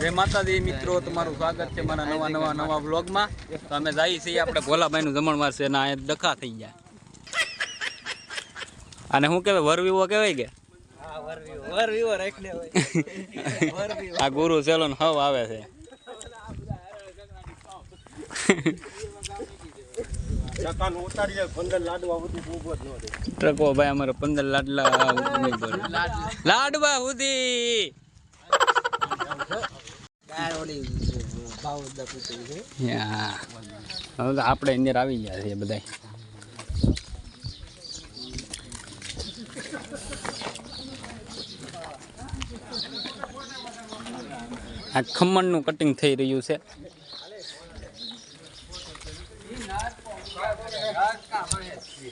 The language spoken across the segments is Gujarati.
જય માતાજી મિત્રો તમારું સ્વાગત છે મારા નવા નવા નવા વ્લોગમાં. તો અમે જઈએ છીએ આપણે ભોલાભાઈનું જમણવાર છે ના ડખા થઈ જાય અને શું કહેવાય વરવીવો કહેવાય કે? આ ગુરુ સેલોન હવ આવે છે. ટ્રકો ભાઈ અમારે પંદર લાડલા લાડવા સુધી. આપણે અંદર આવી ગયા છીએ બધા આ ખમણનું કટિંગ થઈ રહ્યું છે ધીરકથી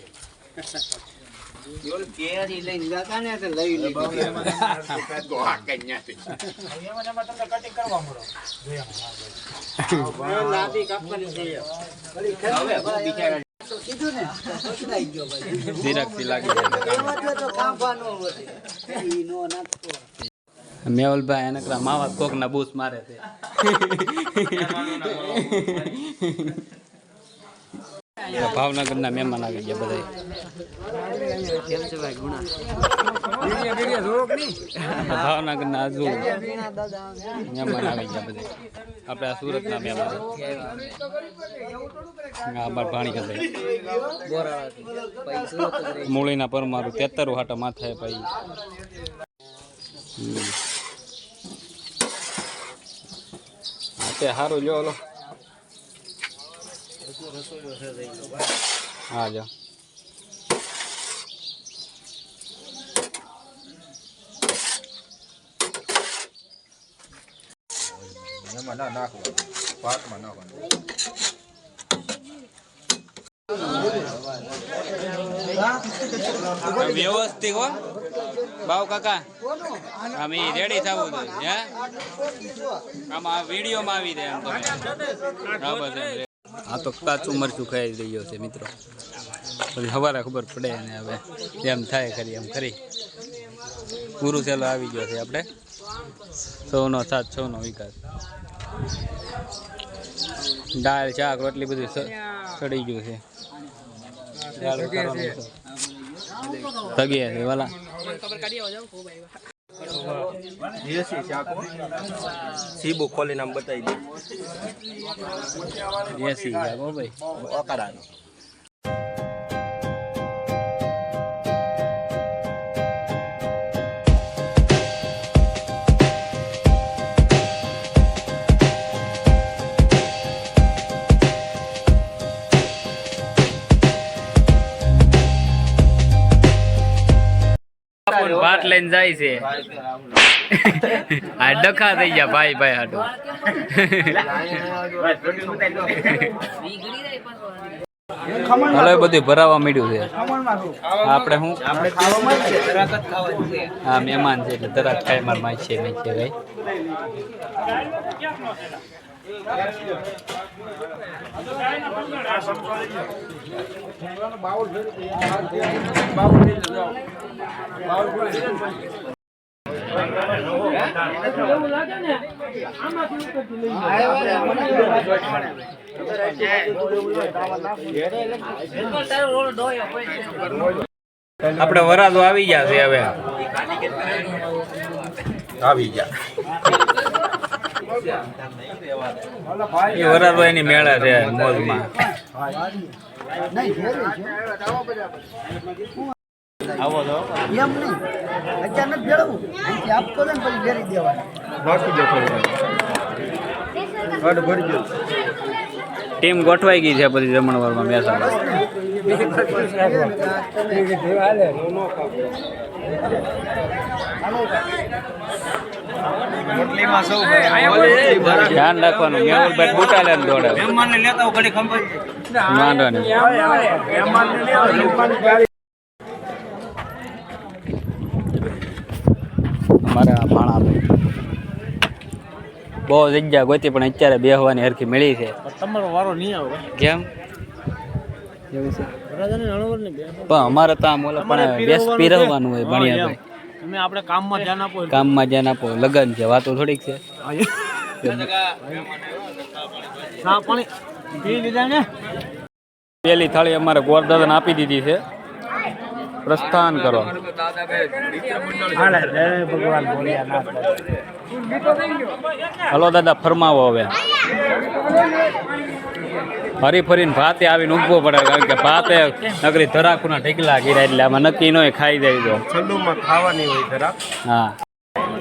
લાગી જાય મેવલભાઈ એનકરા માવા કોક ના બૂસ મારે છે. ભાવનગરના મહેમાન આવી ગયા બધા ભાવનગરના આજુ મહેમાન આવી ગયા બધા આપણે આ સુરતના મહેમાન. આ બાર ભાણી મૂળીના પરમારું તેતરું હાટા માથા ભાઈ. તે સારું જો હા જો વ્યવસ્થિત હો. બાવ કાકા, અમે રેડી થવું જોઈએ આમાં વિડીયોમાં આવી જાય એમ એમ. આ તો કાચું મરચું ખાઈ રહ્યો છે મિત્રો. પછી સવારે ખબર પડે ને હવે એમ થાય ખરી, એમ ખરી. પૂરું ચેલો આવી ગયો છે આપણે. સૌનો સાથ, સૌનો વિકાસ. દાળ, શાક, રોટલી બધું ચડી ગયું છે. દાળ છે. તગે છે વાલા સીબુ ખોલીને આમ બતાવી દે. ગયા ભાઈ. ઓકારાનો ભાત લઈને જાય છે. આ ડખા થઈ ગયા ભાઈ ભાઈ હાટુ. હવે બધું ભરાવા માંડ્યું છે. આપણે શું હા મહેમાન છે એટલે તરત ખાઈ માર માય છે મેં છે ભાઈ. આપણે વરાદો આવી ગયા છે હવે. આવી ગયા. એ એની મેળા છે મોજમાં. આવો તો. એમ નહીં અચાનક અહીંથી આપતો ને પછી ઘેરી દેવાનું ભરી ગયો ટીમ ગોઠવાઈ ગઈ છે બધી જમણવારમાં મહેસાણા ધ્યાન રાખવાનું મેહુલભાઈ બુટા લઈને દોડાવે વાંધો નહીં. અમારા ભાણાભાઈ બહુ જગ્યા ગોતી પણ અત્યારે બેહવાની હરખી મળી છે. તમારો વારો નહીં આવે કેમ? એવું છે? પણ અમારે તો આમ ઓલા પણ બેસ પીરવવાનું હોય ભણ્યા ભાઈ તમે આપણે કામમાં ધ્યાન આપો કામમાં ધ્યાન આપો. લગન છે વાતો થોડીક છે. પેલી થાળી અમારે ગોરદાદાને આપી દીધી છે. પ્રસ્થાન કરો. હલો દાદા ફરમાવો હવે. ફરી ફરીને ભાતે આવીને ઊભવો પડે કારણ કે ભાતે નગરી ધરાકુના ઢીકલા ગીરા એટલે આમાં નક્કી નો ખાઈ જાય તો. ઠંડુમાં ખાવાની હોય ધરાક હા.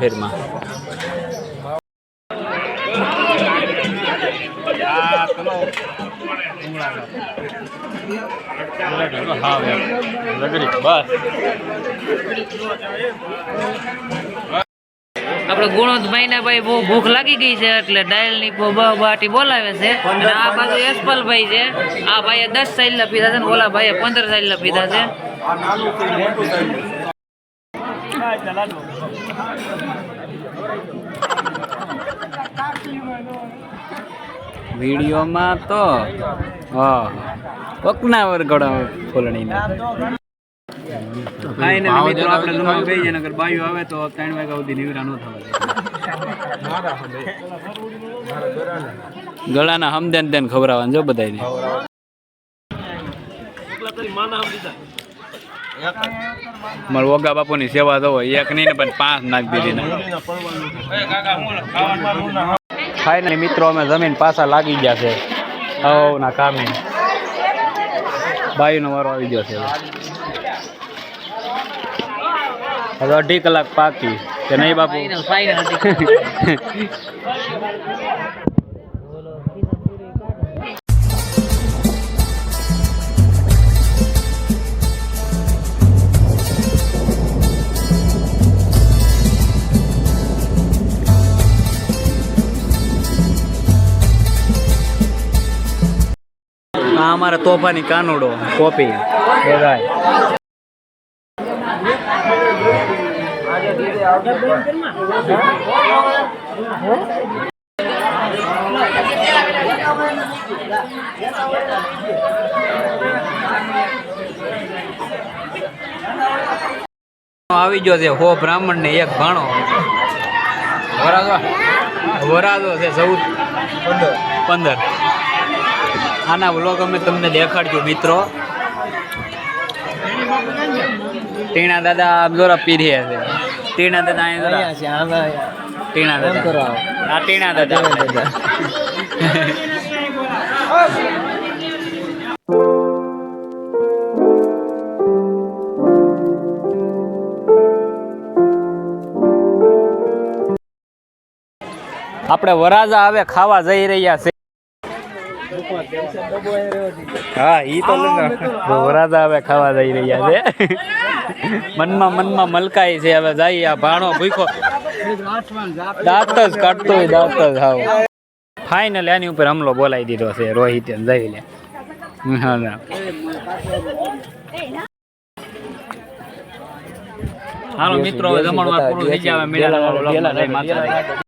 ફેરમાં? આપણે ગુણોદભાઈ ને ભાઈ બહુ ભૂખ લાગી ગઈ છે એટલે ડાયલની બાટી બોલાવે છે. અને આ બાજુ યશપાલભાઈ છે. આ ભાઈએ દસ સાઈલ પીધા છે ને ઓલા ભાઈએ પંદર સાઈલ પીધા છે. વિડીયોમાં તો હા કોકના વરગડો ફૂલણીના? કાંઈ નથી મિત્રો આપણે બેસી જઈએ નકર બાયું આવે તો ત્રણ વાગ્યા સુધી નિવરા ન થવા ગળાના હમદેન તેન ખવડાવવાનું જો બધાને મારા ઓગા બાપુની સેવા તો હોય એક નહીં ને પણ પાંચ નાખ દીધી ફાઈનલી ફાઇનલી મિત્રો અમે જમીન પાછા લાગી ગયા છે. હવ ના કામે. બાઈનો વારો આવી ગયો છે હવે. અઢી કલાક પાકી કે નહીં બાપુ? અમારે તોફાની કાનુડો, કોપી. બધાય. આવી ગયો છે હો બ્રાહ્મણ ને એક ભાણો. વરાદો વરાદો છે ચૌદ. પંદર. આના વ્લોગ અમે તમને દેખાડજો મિત્રો. ટીણા દાદા જોરા પીર્યા છે. ટીણા દાદા અહીંયા ટીણા દાદા. આ ટીણા દાદા. આપણે વરાજા હવે ખાવા જઈ રહ્યા છે. હા ઈ તો વરાજા હવે ખાવા જઈ રહ્યા છે. મનમાં મનમાં મલકાય છે હવે જઈ આ ભાણો ભૂખો દાંત જ કાઢતો હોય દાંત જ હાવ. ફાઇનલ એની ઉપર હમલો બોલાવી દીધો છે રોહિત જઈ લે. હા હાલો મિત્રો જમણવાર પૂરું થઈ જાય મેળા